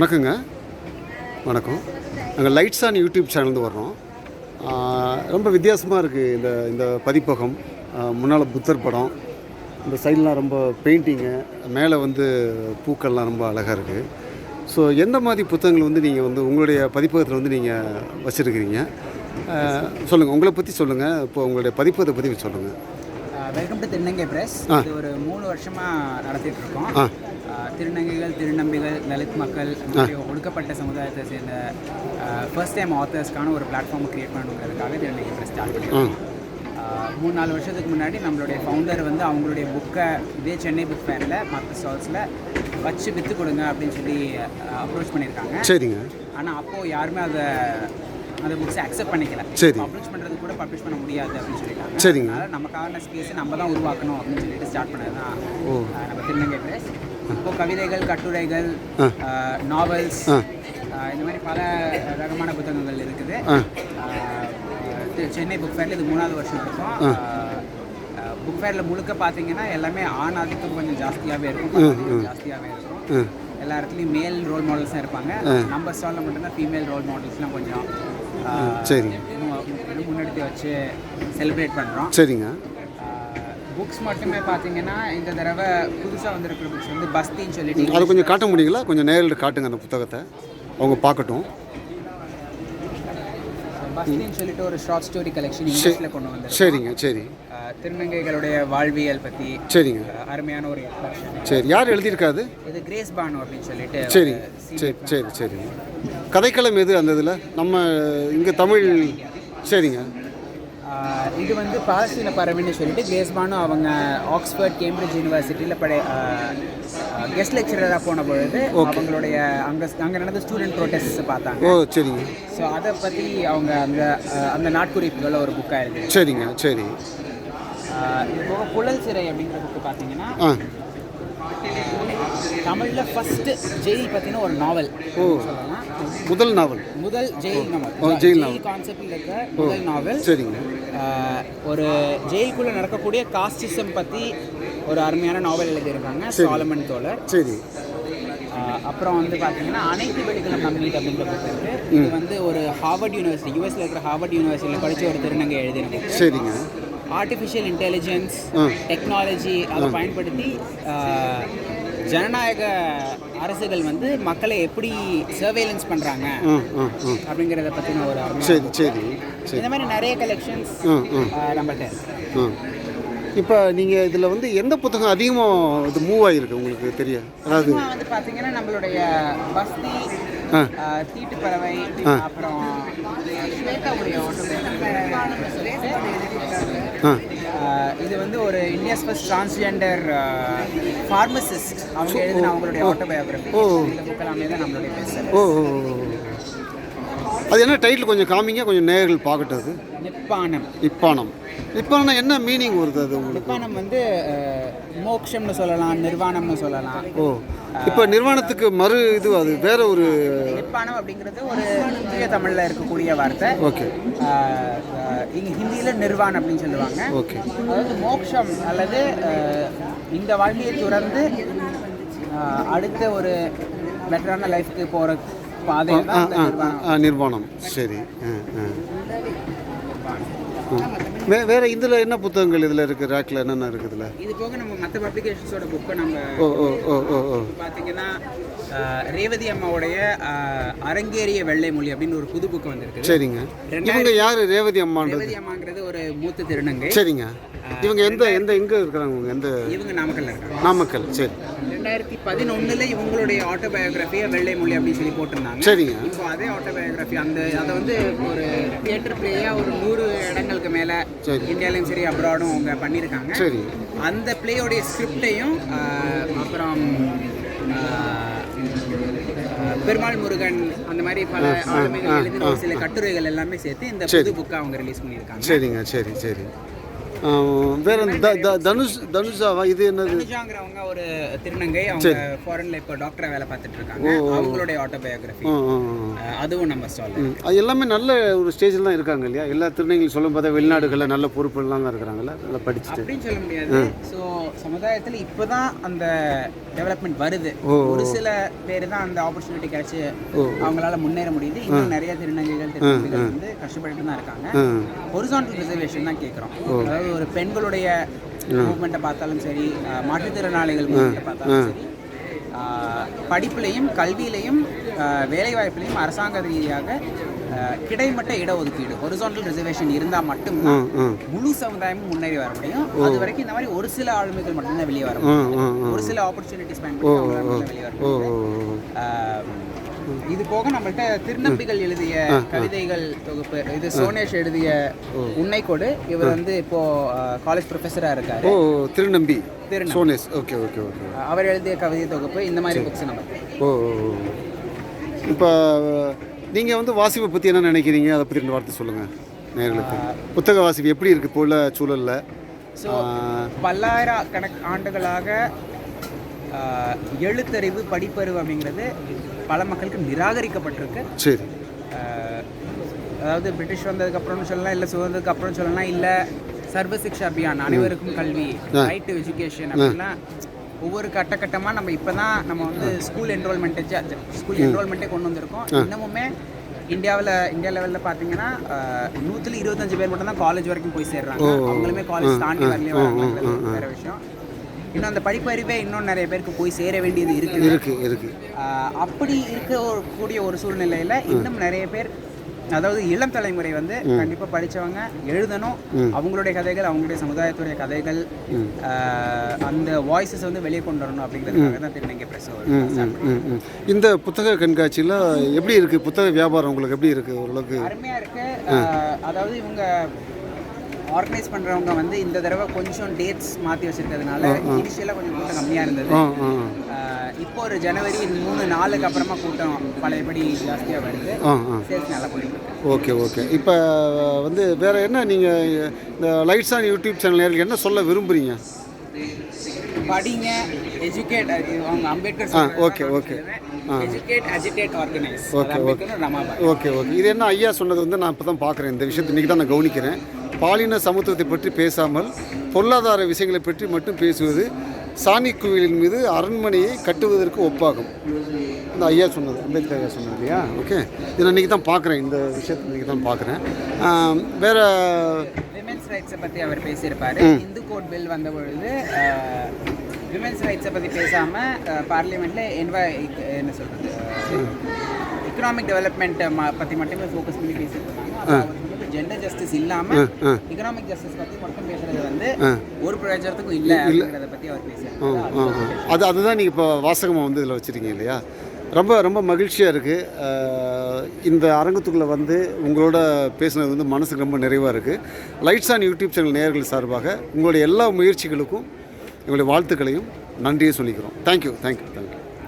வணக்கங்க. வணக்கம். நாங்கள் லைட்ஸ் ஆன் யூடியூப் சேனல்ந்து வர்றோம். ரொம்ப வித்தியாசமாக இருக்குது இந்த இந்த பதிப்பகம். முன்னால் புத்தர் படம். இந்த சைட்லாம் ரொம்ப பெயிண்டிங்கு மேலே வந்து பூக்கள்லாம் ரொம்ப அழகாக இருக்குது ஸோ எந்த மாதிரி புத்தகங்கள் வந்து நீங்கள் வந்து உங்களுடைய பதிப்பகத்தில் வந்து நீங்கள் வச்சுருக்கிறீங்க? சொல்லுங்கள் உங்களை பற்றி சொல்லுங்கள் இப்போ உங்களுடைய பதிப்பகத்தை பற்றி சொல்லுங்கள் வெல்கம் டு திருநங்கை பிரஸ் இது ஒரு மூணு வருஷமாக நடத்திட்டு இருக்கோம் திருநங்கைகள் திருநம்பிகள் தலித் மக்கள் ஒடுக்கப்பட்ட சமுதாயத்தை சேர்ந்த ஃபர்ஸ்ட் டைம் ஆத்தர்ஸ்க்கான ஒரு பிளாட்ஃபார்ம் கிரியேட் பண்ணணுங்கிறதுக்காக திருநங்கை பிரஸ் ஸ்டார்ட் பண்ணியிருக்கோம். மூணு நாலு வருஷத்துக்கு முன்னாடி நம்மளுடைய ஃபவுண்டர் வந்து அவங்களுடைய புக்கை இதே சென்னை புக் ஃபேரில் மற்ற ஸ்டால்ஸில் வச்சு விற்று கொடுங்க அப்படின்னு சொல்லி அப்ரோச் பண்ணியிருக்காங்க. சரிங்க. ஆனால் அப்போது யாருமே அதை அந்த புக்ஸை அக்செப்ட் பண்ணிக்கல. சரி. பப்ளிஷ் பண்ணுறது கூட பப்ளிஷ் பண்ண முடியாது அப்படின்னு சொல்லிட்டாங்க. சரிங்க. அதனால் நமக்கான ஸ்பேஸை நம்ம தான் உருவாக்கணும் அப்படின்னு சொல்லிட்டு ஸ்டார்ட் பண்ணது தான். நம்ம திருநங்கை பிரஸ் இப்போ கவிதைகள் கட்டுரைகள் நாவல்ஸ் இந்த மாதிரி பல ரகமான புத்தகங்கள் இருக்குது. சென்னை புக் ஃபேரில் இது மூணாவது வருஷம் இருக்கும் புக் ஃபேரில் முழுக்க பார்த்தீங்கன்னா எல்லாமே ஆண் ஆதிக்கம் கொஞ்சம் ஜாஸ்தியாகவே இருக்கும் ஜாஸ்தியாகவே இருக்கும். எல்லா இடத்துலையும் மேல் ரோல் மாடல்ஸாக இருப்பாங்க. நம்ம ஸ்டாலில் மட்டும்தான் ஃபீமேல் ரோல் மாடல்ஸ்லாம் கொஞ்சம் சரிங்க. முன்னெடுத்து வச்சு செலிப்ரேட் பண்ணுறோம் சரிங்க. புக்ஸ் மட்டுமே பார்த்தீங்கன்னா இந்த தடவை புதுசாக வந்திருக்கிற புக்ஸ் வந்து பஸ்தின்னு சொல்லிட்டு அதை கொஞ்சம் காட்ட முடியுங்களா? கொஞ்சம் நேரில் காட்டுங்க அந்த புத்தகத்தை. அவங்க பார்க்கட்டும். பஸ்தின்னு சொல்லிட்டு ஒரு ஷார்ட் ஸ்டோரி கலெக்ஷன் இங்கிலீஷில் கொண்டு வந்திருக்கோம். சரிங்க சரி. திருநங்கைகளுடைய வாழ்வியல் பற்றி சரிங்க. அருமையான ஒரு சரி யார் எழுதியிருக்காது? இது கிரேஸ் பானு அப்படின்னு சொல்லிட்டு சரி சரி சரி சரி. கதைக்களம் எது அந்த இதில்? நம்ம இங்கே தமிழ் சரிங்க. இது வந்து பாலஸ்தீன பறவைன்னு சொல்லிட்டு கிரேஸ் பானு அவங்க ஆக்ஸ்ஃபோர்ட் கேம்பிரிட்ஜ் யூனிவர்சிட்டியில் படை கெஸ்ட் லெக்சரராக போன பொழுது அவங்களுடைய அங்கே அங்கே நடந்த ஸ்டூடெண்ட் ப்ரோட்டஸ்ட் பார்த்தாங்க. ஓ சரிங்க. ஸோ அதை பற்றி அவங்க அந்த அந்த நாட்குறிப்புகளை ஒரு புக்காக எழுதி சரிங்க சரி. இது போக புழல் சிறை அப்படிங்கிற புக்கு பார்த்தீங்கன்னா தமிழில் ஃபஸ்ட்டு ஜெயில் பற்றின ஒரு நாவல் ஓ. முதல் நாவல். முதல் ஜெயில் நாவல். ஜெயில் ஜெயில் கான்செப்டில் இருக்க முதல் நாவல். சரிங்க. ஒரு ஜெயிலுக்குள்ளே நடக்கக்கூடிய காஸ்டிசம் பற்றி ஒரு அருமையான நாவல் எழுதியிருக்காங்க சாலமன் தோழர். சரி. அப்புறம் வந்து பார்த்தீங்கன்னா அனைத்து வெடிகளும் புக் இருக்கு. இது வந்து ஒரு ஹார்வர்ட் யூனிவர்சிட்டி யூஎஸ்ல இருக்கிற ஹார்வர்ட் யூனிவர்சிட்டியில் படிச்ச ஒரு திருநங்கை book. சரிங்க. Artificial intelligence. டெக்னாலஜி அதை பயன்படுத்தி ஜனநாயக அரசுகள் வந்து மக்களை எப்படி சர்வேலன்ஸ் பண்ணுறாங்க அப்படிங்கிறத பற்றின ஒரு சரி சரி இந்த மாதிரி நிறைய கலெக்ஷன்ஸ். ஆ இப்போ நீங்கள் இதில் வந்து எந்த புத்தகம் அதிகமாக இது மூவ் ஆகிருக்கு உங்களுக்கு தெரியும் அதாவது வந்து பார்த்தீங்கன்னா நம்மளுடைய பஸ்தி தீட்டுப்பறவை அப்புறம் இது வந்து ஒரு இந்தியாஸ் ஃபர்ஸ்ட் டிரான்ஸ்ஜெண்டர் ஃபார்மசிஸ்ட் அவங்க எழுதின அவங்களுடைய ஆட்டோபயோகிராஃபி. இந்த புக் எல்லாமே தான் நம்மளுடைய ஓ. அது என்ன டைட்டில் கொஞ்சம் காமிங்க கொஞ்சம் நேர்கள் பார்க்கட்டும். அது நிப்பானம். இப்பானம் இப்பானம் என்ன மீனிங் வருது அது உங்களுக்கு? நிப்பானம் வந்து மோக்ஷம்னு சொல்லலாம் நிர்வாணம்னு சொல்லலாம். ஓ இப்போ நிர்வாணத்துக்கு மறு இது அது வேற ஒரு நிப்பானம் அப்படிங்கிறது ஒரு தூய தமிழில் இருக்கக்கூடிய வார்த்தை. ஓகே. இங்க ஹிந்தியில் நிர்வான் அப்படின்னு சொல்லுவாங்க. ஓகே. அதாவது மோக்ஷம் அல்லது இந்த வாழ்க்கையை துறந்து ஆஹ், அடுத்த ஒரு பெட்டரான லைஃப்க்கு போகிற நிர்வாணம். சரி. வே வேற இதில் என்ன புத்தகங்கள் இதில் இருக்குது ரேக்கில் என்னென்ன இருக்குது இதில்? இது போக நம்ம மற்ற பப்ளிகேஷன்ஸோட புக்கை நம்ம ஓ ஓ ஓ ஓ ஓ. பார்த்தீங்கன்னா ரேவதி அம்மாவுடைய அரங்கேறிய வெள்ளை மொழி அப்படின்னு ஒரு புது புக்கு வந்திருக்கு சரிங்க இவங்க யார்? ரேவதி அம்மான்றது? ரேவதி அம்மாங்கிறது ஒரு மூத்த திருநங்கை. சரிங்க. இவங்க எந்த எந்த எங்கே இருக்கிறாங்க இவங்க? எந்த இவங்க நாமக்கல்ல இருக்காங்க. நாமக்கல். சரி. ரெண்டாயிரத்தி பதினொன்னுல இவங்களுடைய ஆட்டோபயோகிராஃபியை வெள்ளை மொழி அப்படின்னு சொல்லி போட்டிருந்தாங்க. சரிங்க. இப்போ அதே ஆட்டோபயோகிராஃபி அந்த அதை வந்து ஒரு தியேட்டர் பிளேயாக ஒரு நூறு இடங்களுக்கு மேலே சரி. இந்தியாலையும் சரி அப்ராடும் அவங்க பண்ணியிருக்காங்க சரி. அந்த பிளேயோடைய ஸ்கிரிப்டையும் அப்புறம் பெருமாள் முருகன் அந்த மாதிரி பல ஆளுமைகள் எழுதின சில கட்டுரைகள் எல்லாமே சேர்த்து இந்த புது புக்கை அவங்க ரிலீஸ் பண்ணியிருக்காங்க. சரிங்க சரி சரி. வேற தனுஷ் தனுஷாவா? இது என்னது? தனுஜாங்கிறவங்க ஒரு திருநங்கை அவங்க ஃபாரின்ல இப்போ டாக்டரா வேலை பார்த்துட்டு இருக்காங்க அவங்களுடைய ஆட்டோபயோகிராஃபி. அதுவும் நம்ம ஸ்டால். அது எல்லாமே நல்ல ஒரு ஸ்டேஜில் தான் இருக்காங்க இல்லையா? எல்லா திருநங்கைகள் சொல்லும் பார்த்தா வெளிநாடுகளில் நல்ல பொறுப்புலாம் இருக்கிறாங்கல்ல? நல்லா படிச்சுட்டு. அப்படின்னு சொல்ல முடியாது. ஸோ சமுதாயத்தில் இப்போதான் அந்த டெவலப்மெண்ட் வருது. ஒரு சில பேர் தான் அந்த ஆப்பர்ச்சுனிட்டி கிடைச்சி அவங்களால முன்னேற முடியுது. இன்னும் நிறைய திருநங்கைகள் திருநங்கைகள் வந்து கஷ்டப்பட்டு தான் இருக்காங்க. ஹொரிசான்டல் ரிசர்வேஷன் தான் கேட்குறோம் அதாவது ஒரு பெண்களுடைய மூவ்மெண்ட்டை பார்த்தாலும் சரி மாற்றுத்திறனாளிகள் மூவ்மெண்ட்டை பார்த்தாலும் சரி படிப்புலையும் கல்வியிலையும் வேலைவாய்ப்புலையும் அரசாங்க ரீதியாக கிடைமட்ட இடஒதுக்கீடு ஹொரிசான்டல் ரிசர்வேஷன் இருந்தால் மட்டும்தான் ஆ முழு சமுதாயமும் முன்னேறி வர முடியும். அது வரைக்கும் இந்த மாதிரி ஒரு சில ஆளுமைகள் மட்டும்தான் வெளியே வர முடியும். ஒரு சில ஆப்பர்ச்சுனிட்டிஸ் பயன்படுத்தி வெளியே வர முடியும். இது போக நம்மள்ட்ட திருநம்பிகள் எழுதிய கவிதைகள் தொகுப்பு இது சோனேஷ் எழுதிய உன்னைக்கோடு. இவர் வந்து இப்போ காலேஜ் ப்ரொஃபஸராக இருக்காரு. ஓ திருநம்பி. சோனேஸ் ஓகே ஓகே ஓகே. அவர் எழுதிய கவிதை தொகுப்பு இந்த மாதிரி புக்ஸ் நம்ம ஓ. இப்போ நீங்கள் வந்து வாசிப்பை பற்றி என்ன நினைக்கிறீங்க? அதை பற்றி ரெண்டு வார்த்தை சொல்லுங்கள் நேர்களுக்கு. புத்தக வாசிப்பு எப்படி இருக்குது இப்போ உள்ள சூழலில்? ஸோ பல்லாயிரக்கணக்கு ஆண்டுகளாக ஆஹ், எழுத்தறிவு படிப்பறிவு அப்படிங்கிறது பல மக்களுக்கு நிராகரிக்கப்பட்டிருக்கு. சரி. அதாவது பிரிட்டிஷ் வந்ததுக்கப்புறம்னு சொல்லலாம் இல்லை சுதந்திரத்துக்கு அப்புறம் சொல்லலாம் இல்லை சர்வ சிக்ஷா அபியான் அனைவருக்கும் கல்வி ரைட் டு எஜுகேஷன் அப்படின்னா ஒவ்வொரு கட்டகட்டமாக நம்ம இப்போ தான் நம்ம வந்து ஸ்கூல் என்ரோல்மெண்ட்டே ஸ்கூல் என்ரோல்மெண்ட்டே கொண்டு வந்திருக்கோம். இன்னமுமே இந்தியாவில் இந்தியா லெவலில் பார்த்தீங்கன்னா நூற்றுல இருபத்தஞ்சு பேர் மட்டும் தான் காலேஜ் வரைக்கும் போய் சேர்றாங்க. அவங்களுமே காலேஜ் தாண்டி வரலையே வராங்கிறது வேற விஷயம். இன்னும் அந்த படிப்பறிவே இன்னும் நிறைய பேருக்கு போய் சேர வேண்டியது இருக்குது இருக்குது ஆஹ் அப்படி இருக்க கூடிய ஒரு சூழ்நிலையில இன்னும் நிறைய பேர் அதாவது இளம் தலைமுறை வந்து கண்டிப்பா படிச்சவங்க எழுதணும். அவங்களுடைய கதைகள் அவங்களுடைய சமுதாயத்துடைய கதைகள் அந்த வாய்ஸஸ் வந்து வெளியே கொண்டு வரணும் அப்படிங்கிறதுக்காக தான் திருநங்கை பிரஸ். இந்த புத்தக கண்காட்சியில் எப்படி இருக்குது புத்தக வியாபாரம் உங்களுக்கு எப்படி இருக்குது ஓரளவுக்கு அருமையா இருக்கு. அதாவது இவங்க ஆர்கனைஸ் பண்றவங்க வந்து இந்த தடவை கொஞ்சம் டேட்ஸ் மாத்தி வச்சிருக்கிறதுனால இனிஷியலாக கொஞ்சம் கூட்டம் கம்மியா இருந்தது. இப்போ ஒரு ஜனவரி மூணு நாளுக்கு அப்புறமா கூட்டம் பழையபடி ஜாஸ்தியா வருது. ஆ சேல்ஸ் நல்லா போயிட்டு ஓகே ஓகே. இப்போ வந்து வேறு என்ன நீங்கள் இந்த லைட்ஸ் ஆன் யூடியூப் சேனல் நேர்களுக்கு என்ன சொல்ல விரும்புகிறீங்க படிங்க எஜுகேட் அவங்க அம்பேத்கர் ஆ okay okay. Educate agitate organise Ramabai okay okay இது என்ன ஐயா சொன்னது வந்து நான் இப்போ தான் பார்க்குறேன் இந்த விஷயத்தை இன்றைக்கி தான் நான் கவனிக்கிறேன். பாலின சமத்துவத்தை பற்றி பேசாமல் பொருளாதார விஷயங்களை பற்றி மட்டும் பேசுவது சாணிக்குவிலின் மீது அரண்மனையை கட்டுவதற்கு ஒப்பாகும். இந்த ஐயா சொன்னது அம்பேத்கர் ஐயா சொன்னது இல்லையா? ஓகே. இது நான் இன்றைக்கி தான் பார்க்குறேன். இந்த விஷயத்தை இன்றைக்கி தான் பார்க்குறேன் வேறு விமென்ஸ் ரைட்ஸை பற்றி அவர் பேசியிருப்பாரு. இந்து கோட் பில் வந்த பொழுது விமென்ஸ் ரைட்ஸை பற்றி பேசாமல் பார்லிமெண்ட்டில் என்வா என்ன சொல்கிறது எக்கனாமிக் டெவலப்மெண்ட் பற்றி மட்டுமே ஃபோக்கஸ் பண்ணி பேசியிருக்காங்க ஜெண்டர் ஜஸ்டிஸ் இல்லாமல் எக்கனாமிக் ஜஸ்டிஸ் பற்றி மட்டும் பேசுறது வந்து ஒரு பிரயோஜனத்துக்கும் இல்லை அப்படிங்கிறத பற்றி அவர் ஆ. அது அதுதான் நீங்கள் இப்போ வாசகமாக வந்து இதில் வச்சுருக்கீங்க இல்லையா? ரொம்ப ரொம்ப மகிழ்ச்சியாக இருக்குது இந்த அரங்கத்துக்குள்ளே வந்து உங்களோட பேசுனது வந்து மனசுக்கு ரொம்ப நிறைவாக இருக்குது லைட்ஸ் ஆன் யூடியூப் சேனல் நேயர்கள் சார்பாக உங்களுடைய எல்லா முயற்சிகளுக்கும் எங்களுடைய வாழ்த்துக்களையும் நன்றியை சொல்லிக்கிறோம். Thank you thank you thank you